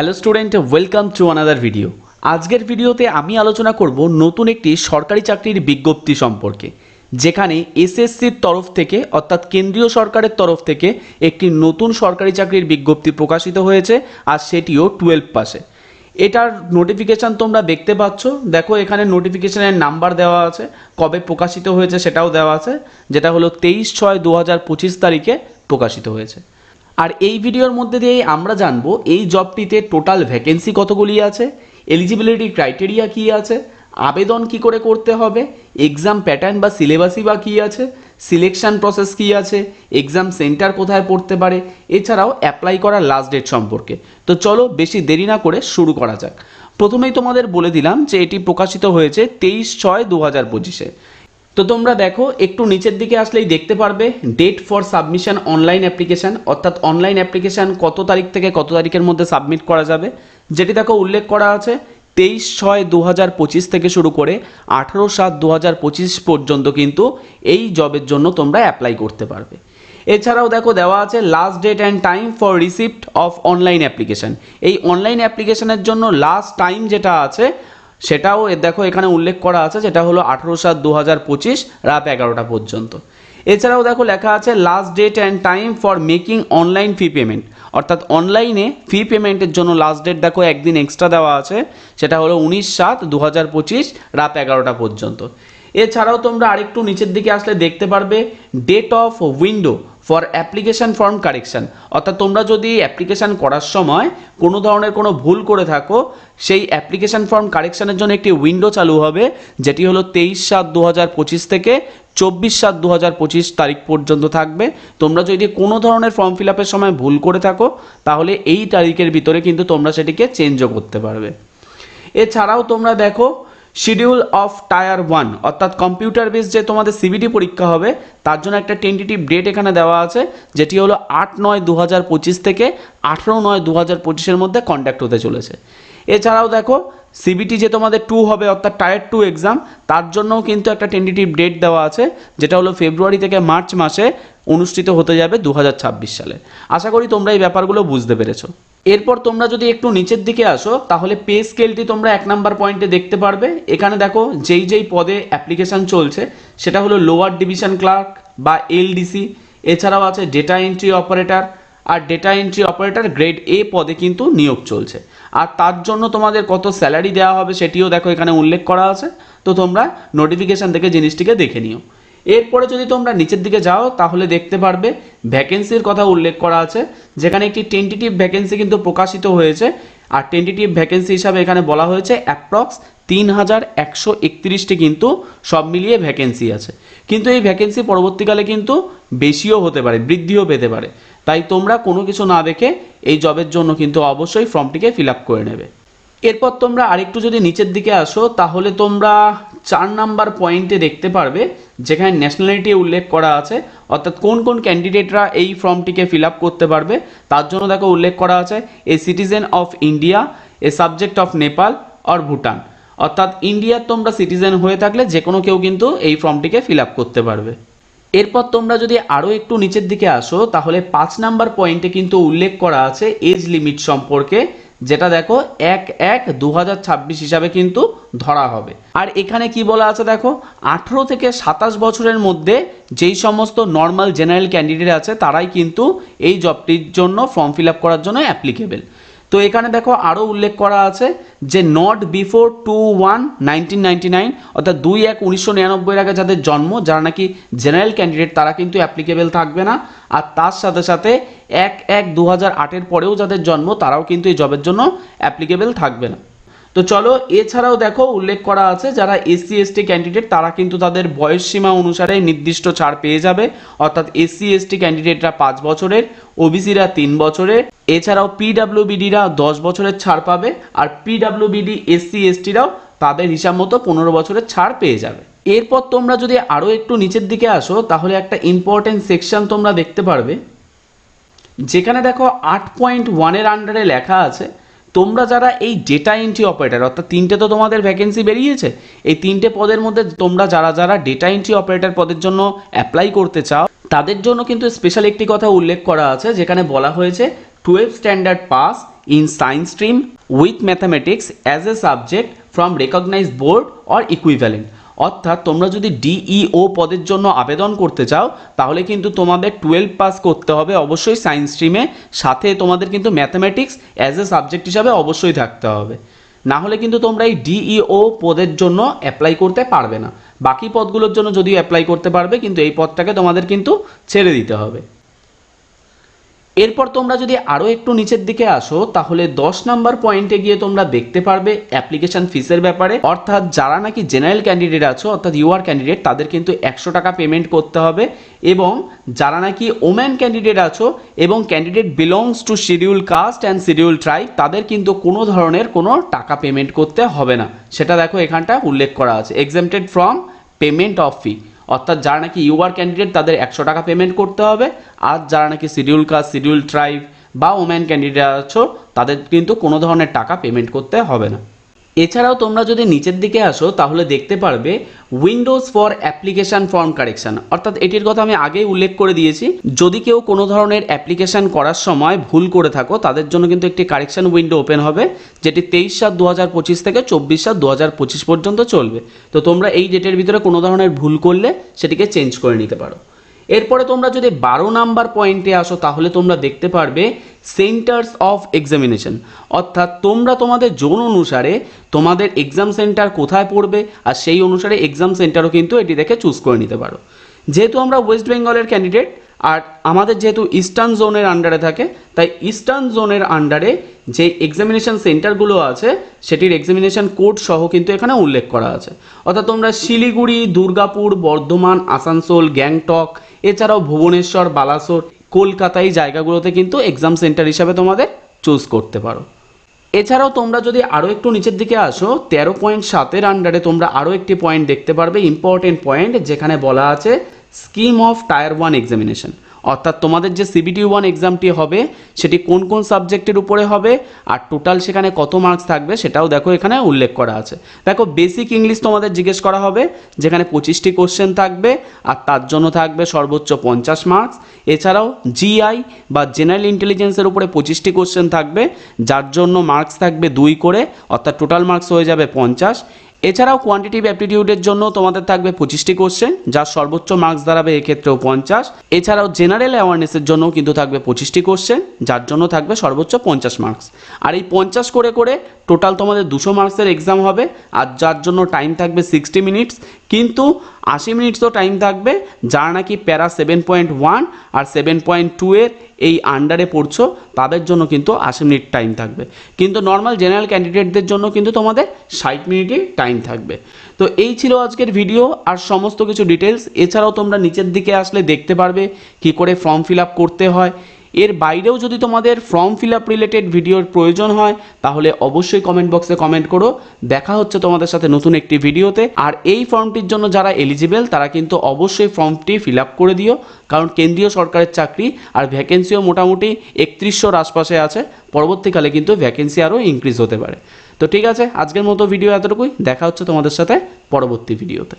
Hello student welcome to another video আজকের ভিডিওতে আমি আলোচনা করব নতুন একটি সরকারি চাকরির বিজ্ঞপ্তি সম্পর্কে, যেখানে এসএসসির তরফ থেকে, অর্থাৎ কেন্দ্রীয় সরকারের তরফ থেকে একটি নতুন সরকারি চাকরির বিজ্ঞপ্তি প্রকাশিত হয়েছে, আর সেটিও টুয়েলভ পাশে এটার নোটিফিকেশান তোমরা দেখতে পাচ্ছ। দেখো, এখানে নোটিফিকেশানের নাম্বার দেওয়া আছে, কবে প্রকাশিত হয়েছে সেটাও দেওয়া আছে, যেটা হলো তেইশ ছয় দু হাজার পঁচিশ তারিখে প্রকাশিত হয়েছে। আর এই ভিডিওর মধ্যে দিয়েই আমরা জানব, এই জবটিতে টোটাল ভ্যাকেন্সি কতগুলি আছে এলিজিবিলিটি ক্রাইটেরিয়া কী আছে, আবেদন কি করে করতে হবে এক্সাম প্যাটার্ন বা সিলেবাসই বা কী আছে সিলেকশন প্রসেস কী আছে এক্সাম সেন্টার কোথায় পড়তে পারে, এছাড়াও অ্যাপ্লাই করার লাস্ট ডেট সম্পর্কে। তো চলো বেশি দেরি না করে শুরু করা যাক। প্রথমেই তোমাদের বলে দিলাম যে এটি প্রকাশিত হয়েছে তেইশ ছয় দু হাজার পঁচিশে। তো তোমরা দেখো, একটু নিচের দিকে আসলেই দেখতে পারবে date for submission online application অর্থাৎ অনলাইন অ্যাপ্লিকেশান কত তারিখ থেকে কত তারিখের মধ্যে সাবমিট করা যাবে। যেটি দেখো উল্লেখ করা আছে, তেইশ ছয় দু হাজার পঁচিশ থেকে শুরু করে আঠেরো সাত দু হাজার পঁচিশ পর্যন্ত কিন্তু এই জবের জন্য তোমরা অ্যাপ্লাই করতে পারবে। এছাড়াও দেখো দেওয়া আছে last date and time for receipt of online application এই অনলাইন অ্যাপ্লিকেশনের জন্য লাস্ট টাইম যেটা আছে সেটাও দেখো এখানে উল্লেখ করা আছে, যেটা হলো আঠেরো সাত দু হাজার পঁচিশ রাত এগারোটা পর্যন্ত। এছাড়াও দেখো লেখা আছে last date and time for making online fee payment অর্থাৎ অনলাইনে ফি পেমেন্টের জন্য লাস্ট ডেট দেখো একদিন এক্সট্রা দেওয়া আছে, সেটা হলো উনিশ সাত দু হাজার পঁচিশ রাত এগারোটা পর্যন্ত। এছাড়াও তোমরা আরেকটু নিচের দিকে আসলে দেখতে পারবে date of window for application form correction অর্থাৎ তোমরা যদি অ্যাপ্লিকেশান করার সময় কোনো ধরনের কোনো ভুল করে থাকো, সেই অ্যাপ্লিকেশান ফর্ম কারেকশানের জন্য একটি উইন্ডো চালু হবে, যেটি হলো তেইশ সাত দু হাজার পঁচিশ থেকে চব্বিশ সাত দু হাজার পঁচিশ তারিখ পর্যন্ত থাকবে। তোমরা যদি কোনো ধরনের ফর্ম ফিল আপের সময় ভুল করে থাকো, তাহলে এই তারিখের ভিতরে কিন্তু তোমরা সেটিকে চেঞ্জও করতে পারবে। এছাড়াও তোমরা দেখো শিডিউল অফ টায়ার ওয়ান অর্থাৎ কম্পিউটার বেস যে তোমাদের সিবিটি পরীক্ষা হবে, তার জন্য একটা টেন্টেটিভ ডেট এখানে দেওয়া আছে, যেটি হলো আট নয় দু হাজার পঁচিশ থেকে আঠেরো নয় দু হাজার পঁচিশের মধ্যে কন্ট্যাক্ট হতে চলেছে। এছাড়াও দেখো সিবিটি যে তোমাদের টু হবে, অর্থাৎ টায়ার টু এক্সাম তার জন্যও কিন্তু একটা টেন্টেটিভ ডেট দেওয়া আছে, যেটা হলো ফেব্রুয়ারি থেকে মার্চ মাসে অনুষ্ঠিত হতে যাবে দু হাজার ছাব্বিশ সালে। আশা করি তোমরা এই ব্যাপারগুলো বুঝতে পেরেছ। এরপর তোমরা যদি একটু নিচের দিকে আসো, তাহলে পে স্কেলটি তোমরা এক নাম্বার পয়েন্টে দেখতে পারবে। এখানে দেখো, যেই যেই পদে অ্যাপ্লিকেশন চলছে, সেটা হলো লোয়ার ডিভিশন ক্লার্ক বা এলডিসি। এছাড়াও আছে data entry operator, R data entry operator grade A পদে কিন্তু নিয়োগ চলছে। আর তার জন্য তোমাদের কত স্যালারি দেওয়া হবে সেটিও দেখো এখানে উল্লেখ করা আছে। তো তোমরা নোটিফিকেশান থেকে জিনিসটিকে দেখে নিও। এরপরে যদি তোমরা নিচের দিকে যাও, তাহলে দেখতে পারবে ভ্যাকেন্সির কথা উল্লেখ করা আছে, যেখানে একটি টেন্টিটিভ ভ্যাকেন্সি কিন্তু প্রকাশিত হয়েছে। আর টেন্টিটিভ ভ্যাকেন্সি হিসাবে এখানে বলা হয়েছে অ্যাপ্রক্স তিন হাজার একশো একত্রিশটি কিন্তু সব মিলিয়ে ভ্যাকেন্সি আছে। কিন্তু এই ভ্যাকেন্সি পরবর্তীকালে কিন্তু বেশিও হতে পারে, বৃদ্ধিও পেতে পারে। তাই তোমরা কোনো কিছু না দেখে এই জবের জন্য কিন্তু অবশ্যই ফর্মটিকে ফিল আপ করে নেবে। এরপর তোমরা আরেকটু যদি নিচের দিকে আসো, তাহলে তোমরা চার নাম্বার পয়েন্টে দেখতে পারবে, যেখানে ন্যাশনালিটি উল্লেখ করা আছে। অর্থাৎ কোন কোন ক্যান্ডিডেটরা এই ফর্মটিকে ফিল আপ করতে পারবে, তার জন্য দেখো উল্লেখ করা আছে, a citizen of India a subject of Nepal or Bhutan অর্থাৎ ইন্ডিয়ার তোমরা সিটিজেন হয়ে থাকলে যে কোনো কেউ কিন্তু এই ফর্মটিকে ফিল আপ করতে পারবে। এরপর তোমরা যদি আরও একটু নিচের দিকে আসো, তাহলে পাঁচ নাম্বার পয়েন্টে কিন্তু উল্লেখ করা আছে এজ লিমিট সম্পর্কে। যেটা দেখো, এক এক দু হিসাবে কিন্তু ধরা হবে। আর এখানে কি বলা আছে দেখো, আঠেরো থেকে সাতাশ বছরের মধ্যে যেই সমস্ত নর্মাল জেনারেল ক্যান্ডিডেট আছে, তারাই কিন্তু এই জবটির জন্য ফর্ম ফিল করার জন্য অ্যাপ্লিকেবল তো এখানে দেখো আরও উল্লেখ করা আছে যে not before two one ninety nine অর্থাৎ দুই এক উনিশশো আগে যাদের জন্ম, যারা নাকি জেনারেল ক্যান্ডিডেট তারা কিন্তু অ্যাপ্লিকেবেল থাকবে না। আর তার সাথে সাথে এক এক দু হাজার আটের পরেও যাদের জন্ম, তারাও কিন্তু এই জবের জন্য অ্যাপ্লিকেবেল থাকবে না। তো চলো, এছাড়াও দেখো, উল্লেখ করা আছে যারা এসসি, এসটি ক্যান্ডিডেট তারা কিন্তু তাদের বয়স সীমা অনুসারে নির্দিষ্ট ছাড় পেয়ে যাবে। অর্থাৎ এসসি, এসটি ক্যান্ডিডেটরা পাঁচ বছরের ওবিসিরা তিন বছরের। এছাড়াও পিডাব্লিউবিডিরা দশ বছরের ছাড় পাবে আর পিডাব্লিউবিডি এসসি এসটিরাও তাদের হিসাব মতো পনেরো বছরের ছাড় পেয়ে যাবে। এরপর তোমরা যদি আরও একটু নিচের দিকে আসো, তাহলে একটা ইম্পর্টেন্ট সেকশন তোমরা দেখতে পারবে। যেখানে দেখো আট পয়েন্ট ওয়ানের আন্ডারে লেখা আছে তোমরা যারা এই ডেটা এন্ট্রি অপারেটার অর্থাৎ তিনটে তো তোমাদের ভ্যাকেন্সি বেরিয়েছে, এই তিনটে পদের মধ্যে তোমরা যারা যারা ডেটা এন্ট্রি অপারেটর পদের জন্য অ্যাপ্লাই করতে চাও, তাদের জন্য কিন্তু স্পেশাল একটি কথা উল্লেখ করা আছে, যেখানে বলা হয়েছে twelve standard pass in science stream with mathematics as a subject from recognised board or equivalent অর্থাৎ তোমরা যদি ডিইও পদের জন্য আবেদন করতে চাও, তাহলে কিন্তু তোমাদের টুয়েলভ পাস করতে হবে অবশ্যই সায়েন্স স্ট্রিমে সাথে তোমাদের কিন্তু ম্যাথামেটিক্স অ্যাজ এ সাবজেক্ট হিসাবে অবশ্যই থাকতে হবে। না হলে কিন্তু তোমরা এই ডিইও পদের জন্য অ্যাপ্লাই করতে পারবে না। বাকি পদগুলোর জন্য যদিও অ্যাপ্লাই করতে পারবে, কিন্তু এই পদটাকে তোমাদের কিন্তু ছেড়ে দিতে হবে। এরপর তোমরা যদি আরও একটু নিচের দিকে আসো, তাহলে দশ নাম্বার পয়েন্টে গিয়ে তোমরা দেখতে পারবে অ্যাপ্লিকেশন ফিসের ব্যাপারে। অর্থাৎ যারা নাকি জেনারেল ক্যান্ডিডেট আছো, অর্থাৎ ইউআর ক্যান্ডিডেট তাদের কিন্তু একশো টাকা পেমেন্ট করতে হবে এবং যারা নাকি ওম্যান ক্যান্ডিডেট আছো এবং candidate belongs to scheduled caste and scheduled tribe তাদের কিন্তু কোনো ধরনের কোনো টাকা পেমেন্ট করতে হবে না। সেটা দেখো এখানটা উল্লেখ করা আছে। Exempted from payment of fee অর্থাৎ যারা নাকি ইউআর ক্যান্ডিডেট তাদের একশো টাকা পেমেন্ট করতে হবে। আর যারা নাকি শিডিউল কাস্ট শিডিউল ট্রাইব বা ওম্যান ক্যান্ডিডেট আছো, তাদের কিন্তু কোনো ধরনের টাকা পেমেন্ট করতে হবে না। এছাড়াও তোমরা যদি নিচের দিকে আসো, তাহলে দেখতে পারবে windows for application form correction অর্থাৎ এটির কথা আমি আগেই উল্লেখ করে দিয়েছি। যদি কেউ কোনো ধরনের অ্যাপ্লিকেশান করার সময় ভুল করে থাকো, তাদের জন্য কিন্তু একটি কারেকশান উইন্ডো ওপেন হবে, যেটি তেইশ সাত দু হাজার পঁচিশ থেকে চব্বিশ সাত দু হাজার পঁচিশ পর্যন্ত চলবে। তো তোমরা এই ডেটের ভিতরে কোনো ধরনের ভুল করলে, সেটিকে চেঞ্জ করে নিতে পারো। এরপরে তোমরা যদি বারো নাম্বার পয়েন্টে আসো, তাহলে তোমরা দেখতে পারবে সেন্টার্স অফ এক্সামিনেশন অর্থাৎ তোমরা তোমাদের জোন অনুসারে তোমাদের এক্সাম সেন্টার কোথায় পড়বে, আর সেই অনুসারে এক্সাম সেন্টারও কিন্তু এটি দেখে চুজ করে নিতে পারো। যেহেতু আমরা ওয়েস্ট বেঙ্গলের ক্যান্ডিডেট আর আমাদের যেহেতু ইস্টার্ন জোনের আন্ডারে থাকে, তাই ইস্টার্ন জোনের আন্ডারে যে এক্সামিনেশন সেন্টারগুলো আছে, সেটির এক্সামিনেশন কোড সহ কিন্তু এখানে উল্লেখ করা আছে। অর্থাৎ তোমরা শিলিগুড়ি, দুর্গাপুর, বর্ধমান, আসানসোল, গ্যাংটক এছাড়াও ভুবনেশ্বর, বালাসোর কলকাতা এই জায়গাগুলোতে কিন্তু এক্সাম সেন্টার হিসাবে তোমাদের চুজ করতে পারো। এছাড়াও তোমরা যদি আরও একটু নিচের দিকে আসো, তেরো পয়েন্ট সাতের আন্ডারে তোমরা আরও একটি পয়েন্ট দেখতে পারবে ইম্পর্টেন্ট পয়েন্ট যেখানে বলা আছে scheme of tier one examination অর্থাৎ তোমাদের যে সিবিটি ওয়ান এক্সামটি হবে, সেটি কোন কোন সাবজেক্টের উপরে হবে, আর টোটাল সেখানে কত মার্কস থাকবে, সেটাও দেখো এখানে উল্লেখ করা আছে। দেখো বেসিক ইংলিশ তোমাদের জিজ্ঞেস করা হবে, যেখানে পঁচিশটি কোশ্চেন থাকবে, আর তার জন্য থাকবে সর্বোচ্চ পঞ্চাশ মার্কস এছাড়াও জিআই বা জেনারেল ইন্টেলিজেন্সের উপরে পঁচিশটি কোশ্চেন থাকবে, যার জন্য মার্কস থাকবে দুই করে, অর্থাৎ টোটাল মার্কস হয়ে যাবে পঞ্চাশ। এছাড়াও কোয়ান্টিটিভ অ্যাপটিটিউডের জন্য তোমাদের থাকবে পঁচিশটি কোশ্চেন যার সর্বোচ্চ মার্কস দাঁড়াবে এক্ষেত্রেও পঞ্চাশ। এছাড়াও জেনারেল অ্যাওয়ারনেসের জন্য কিন্তু থাকবে পঁচিশটি কোশ্চেন যার জন্য থাকবে সর্বোচ্চ পঞ্চাশ মার্কস আর এই পঞ্চাশ করে করে টোটাল তোমাদের দুশো মার্কসের এক্সাম হবে, আর যার জন্য টাইম থাকবে সিক্সটি মিনিটস কিন্তু আশি মিনিট তো টাইম থাকবে, যারা নাকি প্যারা সেভেন পয়েন্ট ওয়ান আর সেভেন পয়েন্ট টু এর এই আন্ডারে পড়ছো, তাদের জন্য কিন্তু আশি মিনিট টাইম থাকবে। কিন্তু নর্মাল জেনারেল ক্যান্ডিডেটদের জন্য কিন্তু তোমাদের ষাট মিনিটই টাইম থাকবে। তো এই ছিল আজকের ভিডিও আর সমস্ত কিছু ডিটেলস এছাড়াও তোমরা নিচের দিকে আসলে দেখতে পারবে কি করে ফর্ম ফিল আপ করতে হয় এর বাইরেও যদি তোমাদের ফর্ম ফিল আপ রিলেটেড ভিডিওর প্রয়োজন হয়, তাহলে অবশ্যই কমেন্ট বক্সে কমেন্ট করো। দেখা হচ্ছে তোমাদের সাথে নতুন একটি ভিডিওতে আর এই ফর্মটির জন্য যারা এলিজিবেল তারা কিন্তু অবশ্যই ফর্মটি ফিল আপ করে দিও। কারণ কেন্দ্রীয় সরকারের চাকরি আর ভ্যাকেন্সিও মোটামুটি একত্রিশশোর আশপাশে আছে। পরবর্তীকালে কিন্তু ভ্যাকেন্সি আরও ইনক্রিজ হতে পারে। তো ঠিক আছে, আজকের মতো ভিডিও এতটুকুই। দেখা হচ্ছে তোমাদের সাথে পরবর্তী ভিডিওতে